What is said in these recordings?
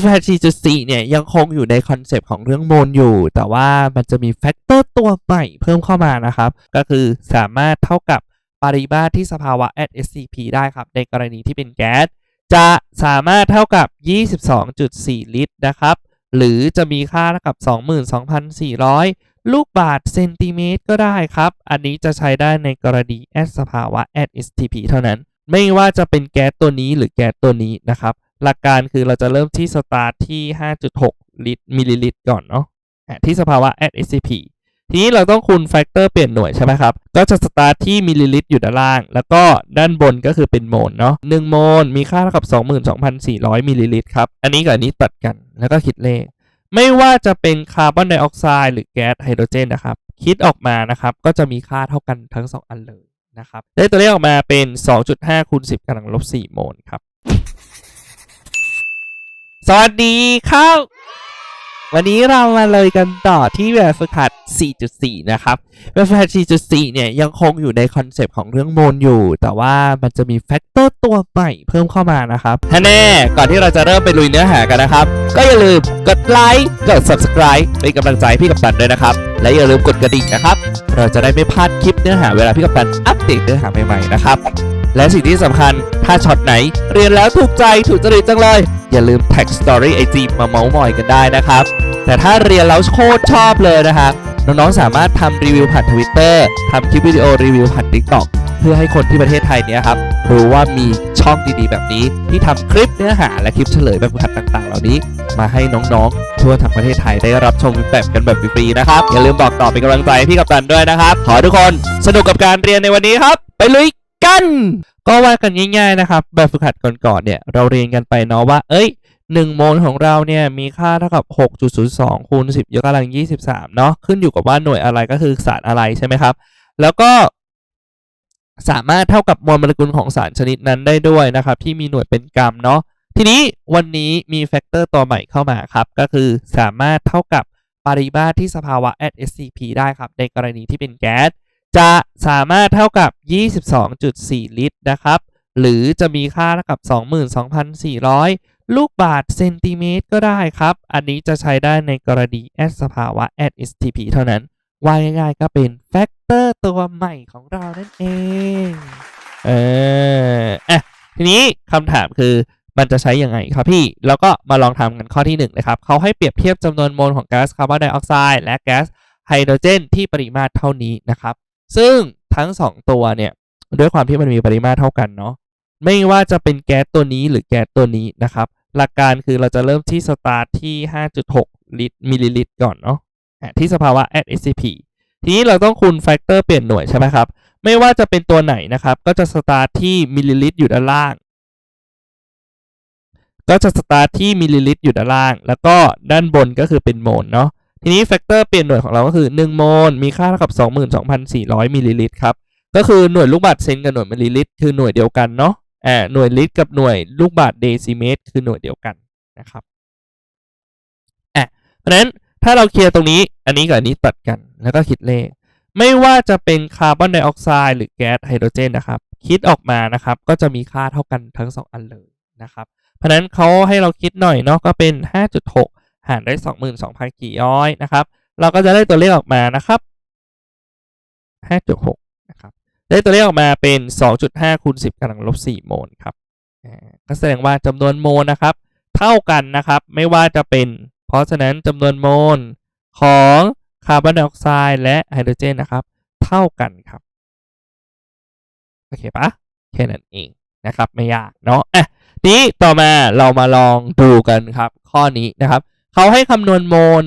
แฟร์4.4เนี่ยยังคงอยู่ในคอนเซปต์ของเรื่องโมลอยู่ แต่ว่ามันจะมีแฟกเตอร์ตัวใหม่เพิ่มเข้ามานะครับ ก็คือสามารถเท่ากับปริมาตรที่สภาวะ at SCP ได้ครับ ในกรณีที่เป็นแก๊สจะสามารถเท่ากับ 22.4 ลิตรนะครับ หรือจะมีค่าเท่ากับ 22,400 ลูกบาทเซนติเมตรก็ได้ครับ อันนี้จะใช้ได้ในกรณี at สภาวะ at STP เท่านั้น ไม่ว่าจะเป็นแก๊สตัวนี้หรือแก๊สตัวนี้นะครับ หลักการคือเราจะเริ่มที่สตาร์ทที่ 5.6 ลิตรมิลลิลิตรก่อนเนาะที่สภาวะ at SCP ทีนี้เราต้องคูณแฟกเตอร์เปลี่ยนหน่วยใช่ไหมครับ ก็จะสตาร์ทที่มิลลิลิตรอยู่ด้านล่าง แล้วก็ด้านบนก็คือเป็นโมลเนาะ1โมลมีค่าเท่ากับ 22,400 มิลลิลิตรครับ อันนี้กับอันนี้ตัดกันแล้วก็คิดเลข ไม่ว่าจะเป็นคาร์บอนไดออกไซด์หรือแก๊สไฮโดรเจนนะครับ คิดออกมานะครับ ก็จะมีค่าเท่ากันทั้ง 2 อันเลยนะครับ ได้ตัวเลขออกมาเป็น 2.5คูณ10กำลังลบ4โมลครับ สวัสดีครับ วันนี้เรามาเลยกันต่อที่แบบฝึกหัด 4.4 นะครับแบบฝึกหัด 4.4 เนี่ยยังคงอยู่ในคอนเซปต์ของเรื่องโมลอยู่ แต่ว่ามันจะมีแฟกเตอร์ตัวใหม่เพิ่มเข้ามานะครับถ้าแน่ ก่อนที่เราจะเริ่มไปลุยเนื้อหากันนะครับ ก็อย่าลืมกดไลค์ กด subscribe เป็นกำลังใจพี่กับตันด้วยนะครับ และอย่าลืมกดกระดิ่งนะครับ เราจะได้ไม่พลาดคลิปเนื้อหาเวลาพี่กับตันอัปเดตเนื้อหาใหม่ๆนะครับ และสิ่งที่สำคัญ ถ้าช็อตไหน เรียนแล้วถูกใจถูกจริตจังเลย อย่าลืมแท็กสตอรี่ไอจีมาเมาส์มอยกันได้นะครับ แต่ถ้าเรียนแล้วโคตรชอบเลยนะครับน้องๆสามารถทำรีวิวผ่านทวิตเตอร์ทำคลิปวิดีโอรีวิวผ่าน TikTok เพื่อให้คนที่ประเทศไทยเนี้ยครับรู้ว่ามีช่องดีๆ แบบนี้ ที่ทำคลิปเนื้อหาและคลิปเฉลยแบบฝึกหัดต่างๆ เหล่านี้ มาให้น้องๆ ทั่วทั้งประเทศไทยได้รับชมแบบกันแบบฟรีๆนะครับ อย่าลืมบอกต่อเป็นกำลังใจให้พี่กับตันด้วยนะครับ ขอทุกคนสนุกกับการเรียนในวันนี้ครับ ไปลุยกัน ก็ว่ากันง่ายๆนะครับ แบบฝึกหัดก่อนๆเนี่ยเราเรียนกันไปเนาะว่า เอ้ย 1 โมลของเราเนี่ยมีค่าเท่ากับ 6.02คูณ10 ยกกำลัง 23 เนาะขึ้นอยู่กับว่าหน่วยอะไรก็คือสารอะไรใช่ไหมครับ แล้วก็ สามารถเท่ากับมวลโมเลกุลของสารชนิดนั้นได้ด้วยนะครับ ที่มีหน่วยเป็นกรัมเนาะทีนี้วันนี้มีแฟกเตอร์ตัวใหม่เข้ามาครับ ก็คือสามารถเท่ากับปริมาตรที่สภาวะ at SCP ได้ครับ ในกรณีที่เป็นแก๊ส จะสามารถเท่ากับ 22.4 ลิตรนะครับ หรือจะมีค่าเท่ากับ 22,400 ลูกบาทเซนติเมตรก็ได้ครับ อันนี้จะใช้ได้ในกรณี at สภาวะ at STP เท่านั้นว่าง่ายๆก็เป็นแฟกเตอร์ตัวใหม่ของเรานั่นเอง เอออะทีนี้คำถามคือมันจะใช้ยังไงครับพี่ แล้วก็มาลองทำกันข้อที่1นะครับ เขาให้เปรียบเทียบจำนวนโมลของก๊าซคาร์บอนไดออกไซด์และแก๊สไฮโดรเจนที่ปริมาตรเท่านี้นะครับ ซึ่งทั้ง 2 ตัวเนี่ยด้วยความที่มันมีปริมาตรเท่ากันเนาะไม่ว่าจะเป็นแก๊สตัวนี้หรือแก๊สตัวนี้นะครับ หลักการคือเราจะเริ่มที่สตาร์ทที่ 5.6 ลิตรมิลลิลิตรก่อนเนาะที่สภาวะ at SCP ทีนี้เราต้องคูณแฟกเตอร์เปลี่ยนหน่วยใช่ไหมครับ ไม่ว่าจะเป็นตัวไหนนะครับ ก็จะสตาร์ทที่มิลลิลิตรอยู่ด้านล่าง ก็จะสตาร์ทที่มิลลิลิตรอยู่ด้านล่าง แล้วก็ด้านบนก็คือเป็นโมลเนาะ ทีนี้แฟกเตอร์เปลี่ยนหน่วยของเราก็คือ 1 โมล มีค่าเท่ากับ 22,400มิลลิลิตรครับ ก็คือหน่วยลูกบาศก์เซนกับหน่วยมิลลิลิตรคือหน่วยเดียวกันเนาะ อ่า หน่วยลิตรกับหน่วยลูกบาศก์เดซิเมตรคือหน่วยเดียวกันนะครับ อะ เพราะนั้นถ้าเราเคลียร์ตรงนี้ อันนี้กับอันนี้ตัดกัน แล้วก็คิดเลข ไม่ว่าจะเป็นคาร์บอนไดออกไซด์หรือแก๊สไฮโดรเจนนะครับ คิดออกมานะครับ ก็จะมีค่าเท่ากันทั้ง 2 อันเลยนะครับ เพราะฉะนั้นเขาให้เราคิดหน่อยเนาะ ก็เป็น 5.6 หารด้วย22,000กี่ย้อยนะครับ เราก็จะได้ตัวเลขออกมานะครับ5.6นะครับได้ตัวเลขออกมาเป็น 2.5คูณ10กำลังลบ4โมลครับก็แสดงว่าจำนวนโมลนะครับ เท่ากันนะครับไม่ว่าจะเป็น เพราะฉะนั้นจำนวนโมลของคาร์บอนไดออกไซด์และไฮโดรเจนนะครับ เท่ากันครับโอเคปะแค่นั้นเองนะครับ ไม่ยากเนาะอะนี้ต่อมาเรามาลองดูกันครับ ข้อนี้นะครับ เขาให้คำนวณโมล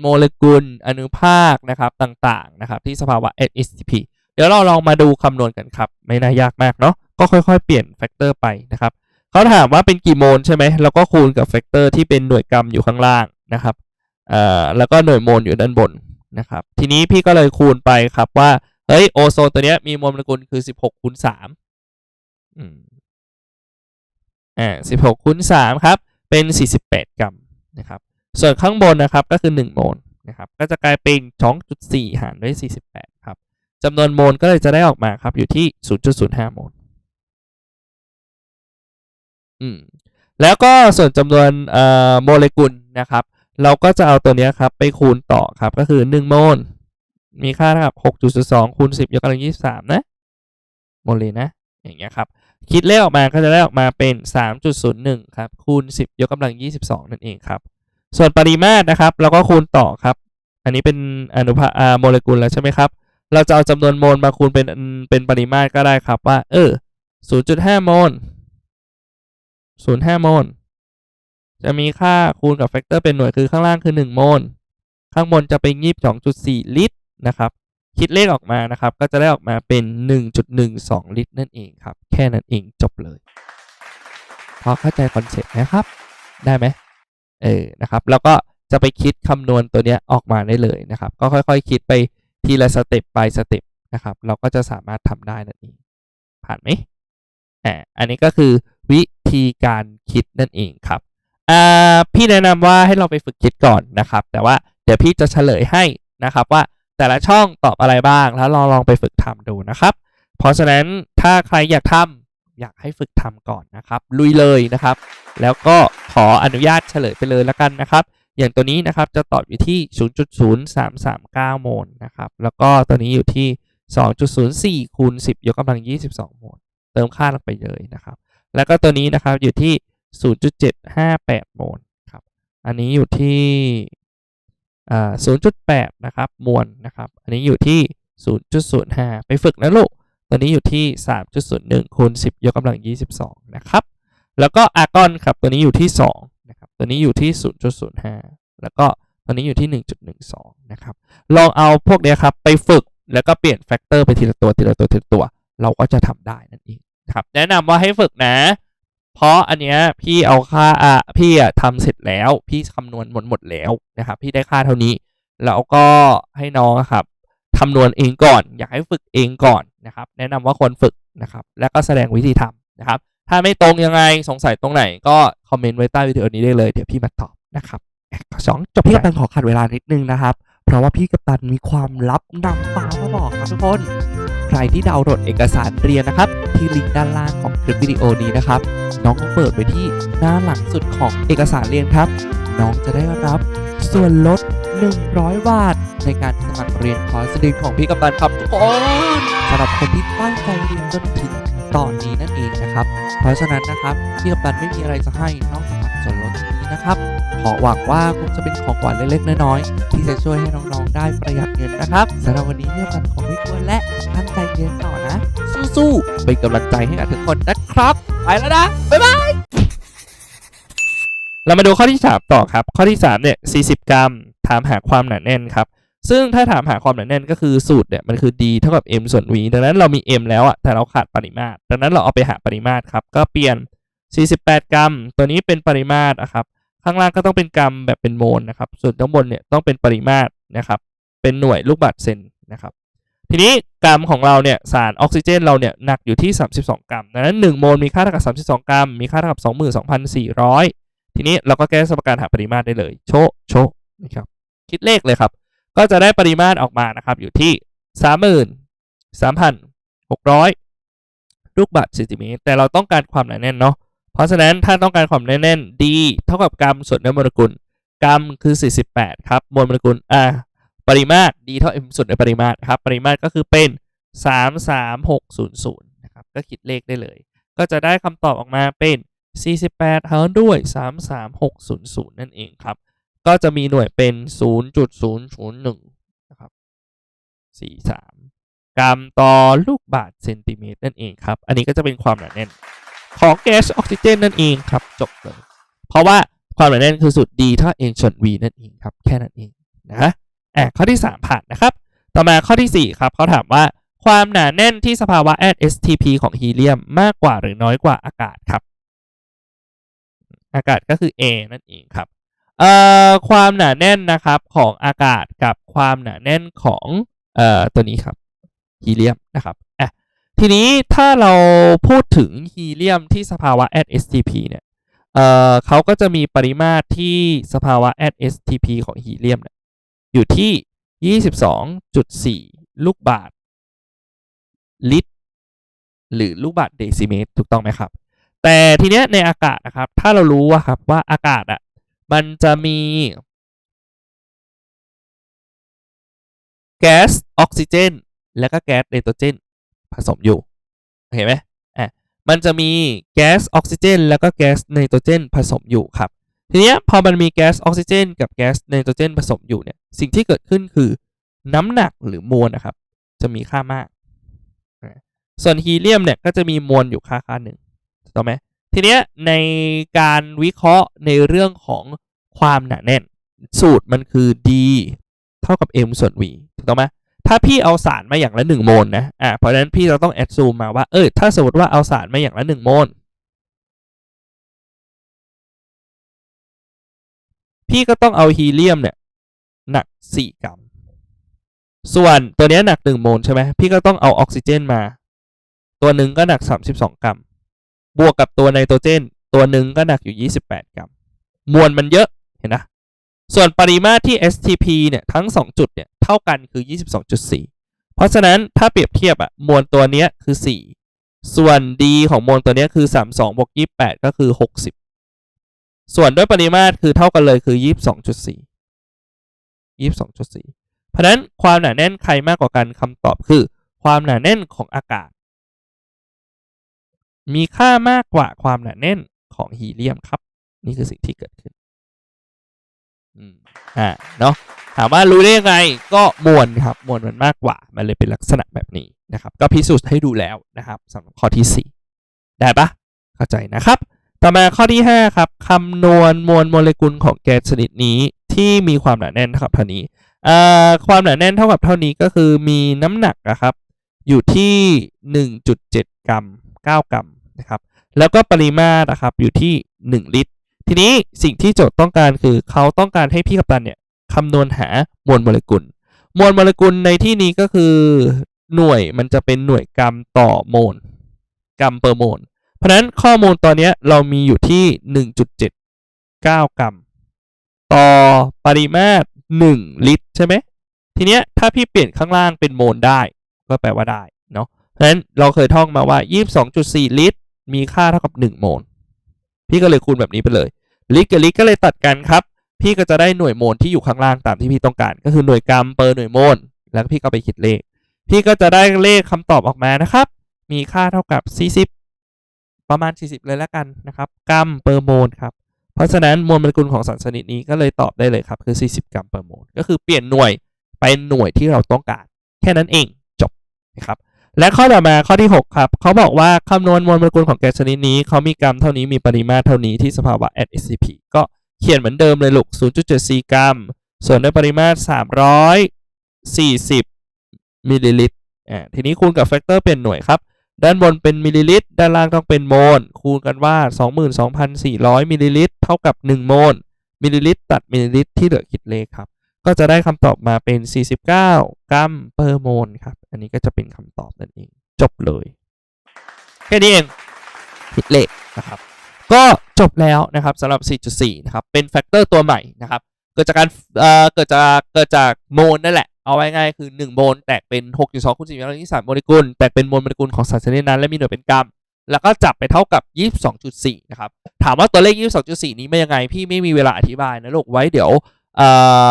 โมเลกุลอนุภาคนะครับต่างๆนะครับที่สภาวะ STP เดี๋ยวเราลองมาดูคำนวณกันครับ ไม่น่ายากมากเนาะก็ค่อยๆ เปลี่ยนแฟกเตอร์ไปนะครับเขาถามว่าเป็นกี่โมลใช่ไหมเราก็คูณกับแฟกเตอร์ที่เป็นหน่วยกรัมอยู่ข้างล่างนะครับเอ่อแล้วก็หน่วยโมลอยู่ด้านบนนะครับทีนี้พี่ก็เลยคูณไปครับว่าเฮ้ยโอโซนตัวเนี้ยมีโมเลกุลคือ 16คูณ3อืมอ่า16คูณ3ครับเป็น 48 กรัมนะครับ ส่วนข้างบนนะครับก็คือ 1 โมลนะครับก็จะกลายเป็น 2.4 หารด้วย 48 ครับจำนวนโมลก็เลยจะได้ออกมาครับอยู่ที่ 0.05 โมลอืมแล้วก็ส่วนจำนวนโมเลกุลนะครับ เราก็จะเอาตัวเนี้ยครับไปคูณต่อครับก็คือ 1 โมล มีค่าเท่ากับ 6.2คูณ10 ยกกำลัง 23 นะโมเลนะอย่างเงี้ยครับคิดเลขออกมาก็จะได้ออกมาเป็น 3.01 ครับคูณ 10 ยกกำลัง 22 นั่นเองครับ ส่วนปริมาตรนะครับเราก็คูณต่อครับ อันนี้เป็นอนุภาอ่าโมเลกุลแล้วใช่ไหมครับ เราจะเอาจำนวนโมลมาคูณเป็นเป็นปริมาตรก็ได้ครับว่า เออ 0.5 โมล 0.5 โมล จะมีค่าคูณกับแฟกเตอร์เป็นหน่วยคือข้างล่างคือ 1 โมล ข้างบนจะเป็น22.4 ลิตรนะครับ คิดเลขออกมานะครับ ก็จะได้ออกมาเป็น 1.12 ลิตร นั่นเองครับ แค่นั้นเองจบเลย พอเข้าใจคอนเซ็ปต์นะครับ ได้ไหม เออนะครับแล้วก็จะไปคิดคำนวณตัวเนี้ยออกมาได้เลยนะครับ ก็ค่อยๆ คิดไปทีละสเต็ปไปสเต็ปนะครับ เราก็จะสามารถทำได้นั่นเองผ่านไหมอ่าอันนี้ก็คือวิธีการคิดนั่นเองครับอ่าพี่แนะนำว่าให้เราไปฝึกคิดก่อนนะครับ แต่ว่าเดี๋ยวพี่จะเฉลยให้นะครับว่าแต่ละช่องตอบอะไรบ้าง แล้วลองลองไปฝึกทำดูนะครับ เพราะฉะนั้นถ้าใครอยากทำอยากให้ฝึกทำก่อนนะครับ ลุยเลยนะครับ แล้วก็ ออนุญาตเฉลยไปเลยแล้วกันนะครับ อย่างตัวนี้นะครับจะตอบอยู่ที่ 0.0339 โมลนะครับ แล้วก็ตัวนี้อยู่ที่ 2.04คูณ10 ยกกำลัง 22 โมล เติมค่าลงไปเลยนะครับ แล้วก็ตัวนี้นะครับอยู่ที่ 0.758 โมลครับ อันนี้อยู่ที่0.8 นะครับมวลนะครับ อันนี้อยู่ที่ 0.05 ไปฝึกนะลูก ตัวนี้อยู่ที่ 3.01คูณ10 ยกกำลัง 22 นะครับ แล้วก็อาร์กอนครับตัวนี้อยู่ที่2นะครับตัวนี้อยู่ที่ 0.05 แล้วก็ตัวนี้อยู่ที่ 1.12 นะครับ ลองเอาพวกเนี้ยครับไปฝึกแล้วก็เปลี่ยนแฟกเตอร์ไปทีละตัวทีละตัวทีละตัว เราก็จะทำได้นั่นเองครับ แนะนำว่าให้ฝึกนะ เพราะอันเนี้ยพี่เอาค่าอะพี่อะทำเสร็จแล้ว พี่คำนวณหมดหมดแล้วนะครับ พี่ได้ค่าเท่านี้ แล้วก็ให้น้องครับคำนวณเองก่อน อยากให้ฝึกเองก่อนนะครับ แนะนำว่าควรฝึกนะครับ แล้วก็แสดงวิธีทำนะครับ ถ้าไม่ตรงยังไงสงสัยตรงไหนก็คอมเมนต์ไว้ใต้วิดีโอนี้ได้เลยเดี๋ยวพี่มาตอบนะครับสองจบพี่กัปตันขอขัดเวลานิดนึงนะครับ เพราะว่าพี่กัปตันมีความลับนำฟ้ามาบอกครับทุกคน ใครที่ดาวน์โหลดเอกสารเรียนนะครับ ที่ลิงก์ด้านล่างของคลิปวิดีโอนี้นะครับ น้องก็เปิดไปที่หน้าหลังสุดของเอกสารเรียนครับ น้องจะได้รับส่วนลด 100 บาท ในการสมัครเรียนคอร์สเรียนของพี่กัปตันครับทุกคนสำหรับคนที่ตั้งใจเรียนจนถึงตอนนี้นั่นเองนะครับ ราะฉะนั้นนะครับพี่กัปตันไม่มีอะไรจะให้นอกจากส่วนลดนี้นะครับขอหวังว่าคงจะเป็นของขวัญเล็กๆน้อยๆที่จะช่วยให้น้องๆได้ประหยัดเงินนะครับสำหรับวันนี้พี่กัปตันขอไม่ควรและตั้งใจเรียนต่อนะ สู้ๆเป็นกำลังใจให้กับทุกคนนะครับไปแล้วนะบ๊ายบายเรามาดูข้อที่ 3 ต่อครับ ข้อที่ 3 เนี่ย 40 กรัม ถามหาความหนาแน่นครับ ซึ่งถ้าถามหาความหนาแน่นก็คือสูตรเนี่ยมันคือ d เท่ากับ m ส่วน v ดังนั้นเรามี m แล้วอะแต่เราขาดปริมาตร ดังนั้นเราเอาไปหาปริมาตรครับ ก็เปลี่ยน 48 กรัม ตัวนี้เป็นปริมาตรนะครับ ข้างล่างก็ต้องเป็นกรัมแบบเป็นโมลนะครับ ส่วนข้างบนเนี่ยต้องเป็นปริมาตรนะครับ เป็นหน่วยลูกบาศก์เซนนะครับ ทีนี้กรัมของเราเนี่ยสารออกซิเจนเราเนี่ยหนักอยู่ที่ 32 กรัม ดังนั้น 1 โมลมีค่าเท่ากับ 32 กรัม มีค่าเท่ากับ 22,400 ทีนี้เราก็แก้สมการหาปริมาตรได้เลย โชะโชนะครับ คิดเลขเลยครับ ก็จะได้ปริมาตรออกมานะครับ อยู่ที่ 33,600 ลูกบาศก์เซนติเมตร แต่เราต้องการความหนาแน่นเนาะ เพราะฉะนั้นถ้าต้องการความหนาแน่น D เท่ากับกรัมส่วนเนื้อโมเลกุล กรัมคือ 48 ครับ มวลโมเลกุลอ่าปริมาตร D เท่า M ส่วนในปริมาตรครับ ปริมาตรก็คือเป็น 33600 นะครับ ก็คิดเลขได้เลย ก็จะได้คำตอบออกมาเป็น 48หารด้วย 33600 นั่นเองครับ ก็จะมีหน่วยเป็น 0.001นะครับ43 กรัมต่อลูกบาศก์เซนติเมตรนั่นเองครับ อันนี้ก็จะเป็นความหนาแน่น ของแก๊สออกซิเจนนั่นเองครับ จบเลย เพราะว่าความหนาแน่นคือสูตร D เท่า N ส่วน V นั่นเองครับ แค่นั้นเองนะอะข้อที่ 3 ผ่านนะครับ ต่อมาข้อที่ 4 ครับเขาถามว่าความหนาแน่นที่สภาวะ at STP ของฮีเลียมมากกว่าหรือน้อยกว่าอากาศครับ อากาศก็คือ A นั่นเองครับ เอ่อความหนาแน่นนะครับของอากาศกับความหนาแน่นของเอ่อตัวนี้ครับฮีเลียมนะครับอะทีนี้ถ้าเราพูดถึงฮีเลียมที่สภาวะ at STP เนี่ยเอ่อเขาก็จะมีปริมาตรที่สภาวะ at STP ของฮีเลียมเนี่ยอยู่ที่ 22.4 ลูกบาศก์ลิตร หรือลูกบาศก์เดซิเมตรถูกต้องไหมครับ แต่ทีเนี้ยในอากาศนะครับ ถ้าเรารู้ว่าครับว่าอากาศอะ มันจะมีแก๊สออกซิเจนและก็แก๊สไนโตรเจนผสมอยู่เห็นไหมอะมันจะมีแก๊สออกซิเจนแล้วก็แก๊สไนโตรเจนผสมอยู่ครับ ทีนี้พอมันมีแก๊สออกซิเจนกับแก๊สไนโตรเจนผสมอยู่เนี่ยสิ่งที่เกิดขึ้นคือน้ำหนักหรือมวลนะครับ จะมีค่ามาก ส่วนฮีเลียมเนี่ยก็จะมีมวลอยู่ค่าค่าหนึ่งถูกต้องไหม ทีเนี้ยในการวิเคราะห์ในเรื่องของความหนาแน่น สูตรมันคือ d เท่ากับ m ส่วน v ถูกต้องไหมถ้าพี่เอาสารมาอย่างละหนึ่งโมลนะอะเพราะฉะนั้นพี่เราต้องแอดซูมมาว่าเออถ้าสมมติว่าเอาสารมาอย่างละหนึ่งโมลพี่ก็ต้องเอาฮีเลียมเนี่ยหนัก 4 กรัม ส่วนตัวเนี้ยหนัก 1 โมลใช่ไหมพี่ก็ต้องเอาออกซิเจนมา ตัวหนึ่งก็หนัก 32 กรัม บวกกับตัวไนโตรเจน ตัวหนึ่งก็หนักอยู่ 28 กรัม มวลมันเยอะเห็นนะ ส่วนปริมาตรที่ STP เนี่ยทั้ง 2 จุดเนี่ยเท่ากันคือ 22.4 เพราะฉะนั้นถ้าเปรียบเทียบอะมวลตัวเนี้ยคือ 4 ส่วน D ของมวลตัวเนี้ยคือ 32บวก28 ก็คือ 60 ส่วนด้วยปริมาตรคือเท่ากันเลยคือ 22.4 22.4 เพราะฉะนั้นความหนาแน่นใครมากกว่ากันคำตอบคือ ความหนาแน่นของอากาศ มีค่ามากกว่าความหนาแน่นของฮีเลียมครับ นี่คือสิ่งที่เกิดขึ้นอืมอ่าเนาะถามว่ารู้ได้ยังไงก็มวลครับมวลมันมากกว่า มันเลยเป็นลักษณะแบบนี้นะครับ ก็พิสูจน์ให้ดูแล้วนะครับสำหรับข้อที่ 4 ได้ปะเข้าใจนะครับ ต่อมาข้อที่ 5 ครับคำนวณมวลโมเลกุลของแก๊สชนิดนี้ที่มีความหนาแน่นเท่ากับเท่านี้อ่าความหนาแน่นเท่ากับเท่านี้ก็คือมีน้ำหนักนะครับ อยู่ที่ 1.7 กรัม 9 กรัม นะครับ แล้วก็ปริมาตรนะครับอยู่ที่ 1 ลิตร ทีนี้สิ่งที่โจทย์ต้องการคือเขาต้องการให้พี่กัปตันเนี่ยคำนวณหามวลโมเลกุล มวลโมเลกุลในที่นี้ก็คือหน่วยมันจะเป็นหน่วยกรัมต่อโมล กรัมเปอร์โมล เพราะฉะนั้นข้อมูลตอนนี้เรามีอยู่ที่ 1.79 กรัม ต่อปริมาตร 1 ลิตรใช่ไหมทีเนี้ยถ้าพี่เปลี่ยนข้างล่างเป็นโมลได้ ก็แปลว่าได้เนาะเพราะฉะนั้นเราเคยท่องมาว่า 22.4 ลิตร มีค่าเท่ากับ 1 โมล พี่ก็เลยคูณแบบนี้ไปเลย ลิตรกับลิตรก็เลยตัดกันครับ พี่ก็จะได้หน่วยโมลที่อยู่ข้างล่างตามที่พี่ต้องการ ก็คือหน่วยกรัมเปอร์หน่วยโมล แล้วพี่ก็ไปคิดเลข พี่ก็จะได้เลขคำตอบออกมานะครับ มีค่าเท่ากับ 40 ประมาณ 40 เลยแล้วกันนะครับ กรัมเปอร์โมลครับ เพราะฉะนั้นมวลโมเลกุลของสารชนิดนี้ก็เลยตอบได้เลยครับ คือ 40 กรัมเปอร์โมล ก็คือเปลี่ยนหน่วยเป็นหน่วยที่เราต้องการ แค่นั้นเองจบนะครับ และข้อต่อมาข้อที่ 6 ครับ เขาบอกว่าคำนวณมวลโมเลกุลของแก๊สชนิดนี้ เขามีกรัมเท่านี้มีปริมาตรเท่านี้ที่สภาวะ at SCP ก็เขียนเหมือนเดิมเลยลูก 0.74 กรัม ส่วนด้วยปริมาตร 340 มิลลิลิตรอ่าทีนี้คูณกับแฟกเตอร์เป็นหน่วยครับ ด้านบนเป็นมิลลิลิตร ด้านล่างต้องเป็นโมล คูณกันว่า 22,400 มิลลิลิตร เท่ากับ 1 โมล มิลลิลิตร ตัดมิลลิลิตรที่เหลือคิดเลขครับ ก็จะได้คำตอบมาเป็น 49 กรัมเปอร์โมลครับ อันนี้ก็จะเป็นคำตอบนั่นเอง จบเลยแค่นี้เองคิดเลขนะครับ ก็จบแล้วนะครับสำหรับ 4.4 นะครับ เป็นแฟกเตอร์ตัวใหม่นะครับ เกิดจากการเอ่อเกิดจากเกิดจากโมลนั่นแหละ เอาไว้ง่ายคือ 1 โมลแตกเป็น 6.2คูณ4แล้วที่3โมเลกุลแตกเป็นมลโมเลกุลของสารชนิดนั้น และมีหน่วยเป็นกรัมแล้วก็จับไปเท่ากับ 22.4 นะครับ ถามว่าตัวเลข 22.4 นี้มายังไง พี่ไม่มีเวลาอธิบายนะลูกไว้เดี๋ยวเอ่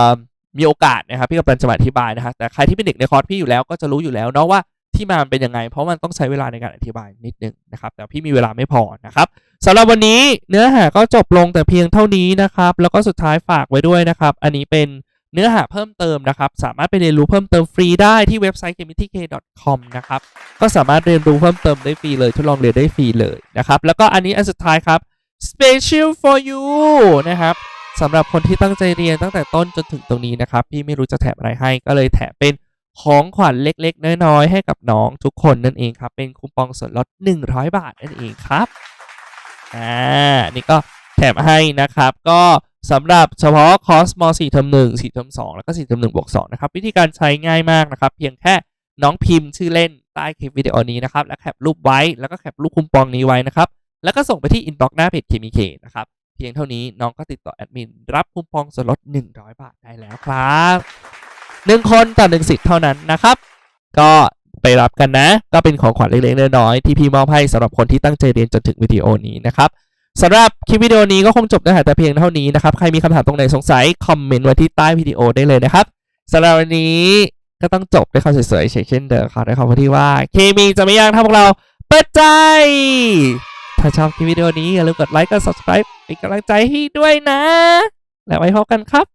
อ มีโอกาสนะครับพี่กำลังจะอธิบายนะครับแต่ใครที่เป็นเด็กในคอร์สพี่อยู่แล้วก็จะรู้อยู่แล้วเนาะว่าที่มามันเป็นยังไง เพราะมันต้องใช้เวลาในการอธิบายนิดนึงนะครับ แต่พี่มีเวลาไม่พอนะครับสำหรับวันนี้เนื้อหาก็จบลงแต่เพียงเท่านี้นะครับ แล้วก็สุดท้ายฝากไว้ด้วยนะครับ อันนี้เป็นเนื้อหาเพิ่มเติมนะครับ สามารถไปเรียนรู้เพิ่มเติมฟรีได้ที่เว็บไซต์ chemityk.com นะครับ ก็สามารถเรียนรู้เพิ่มเติมได้ฟรีเลย ทดลองเรียนได้ฟรีเลยนะครับ แล้วก็อันนี้อันสุดท้ายครับ special for you นะครับ สำหรับคนที่ตั้งใจเรียนตั้งแต่ต้นจนถึงตรงนี้นะครับ พี่ไม่รู้จะแถมอะไรให้ก็เลยแถมเป็นของขวัญเล็กๆ น้อยๆ ให้กับน้องทุกคนนั่นเองครับ เป็นคูปองส่วนลด 100 บาทนั่นเองครับอ่านี่ก็แถมให้นะครับ ก็สำหรับเฉพาะคอร์สม 4 เทอม1 4เทอม2 แล้วก็4เทอม1บวก2นะครับ วิธีการใช้ง่ายมากนะครับ เพียงแค่น้องพิมพ์ชื่อเล่นใต้คลิปวิดีโอนี้นะครับ แล้วแคปรูปไว้แล้วก็แคปรูปคูปองนี้ไว้นะครับ แล้วก็ส่งไปที่อินบ็อกซ์หน้าเพจเคมีเคนะครับ เพียงเท่านี้น้องก็ติดต่อแอดมินรับคูปองส่วนลด 100 บาทได้แล้วครับหนึ่งคนต่อหนึ่งสิทธิ์เท่านั้นนะครับ ก็ไปรับกันนะ ก็เป็นของขวัญเล็กๆน้อยๆที่พี่มอบให้สำหรับคนที่ตั้งใจเรียนจนถึงวิดีโอนี้นะครับสำหรับคลิปวิดีโอนี้ก็คงจบนื้อหาแต่เพียงเท่านี้นะครับ ใครมีคำถามตรงไหนสงสัย คอมเมนต์ไว้ที่ใต้วิดีโอได้เลยนะครับสำหรับวันนี้ก็ต้องจบด้วยคำสวยๆเช่นเดิมขอด้วยคำว่าที่ว่า เคมีจะไม่ยากถ้าพวกเราเปิดใจ ถ้าชอบคลิปวิดีโอนี้อย่าลืมกดไลค์กด subscribe เป็นกำลังใจให้ด้วยนะ แล้วไว้พบกันครับ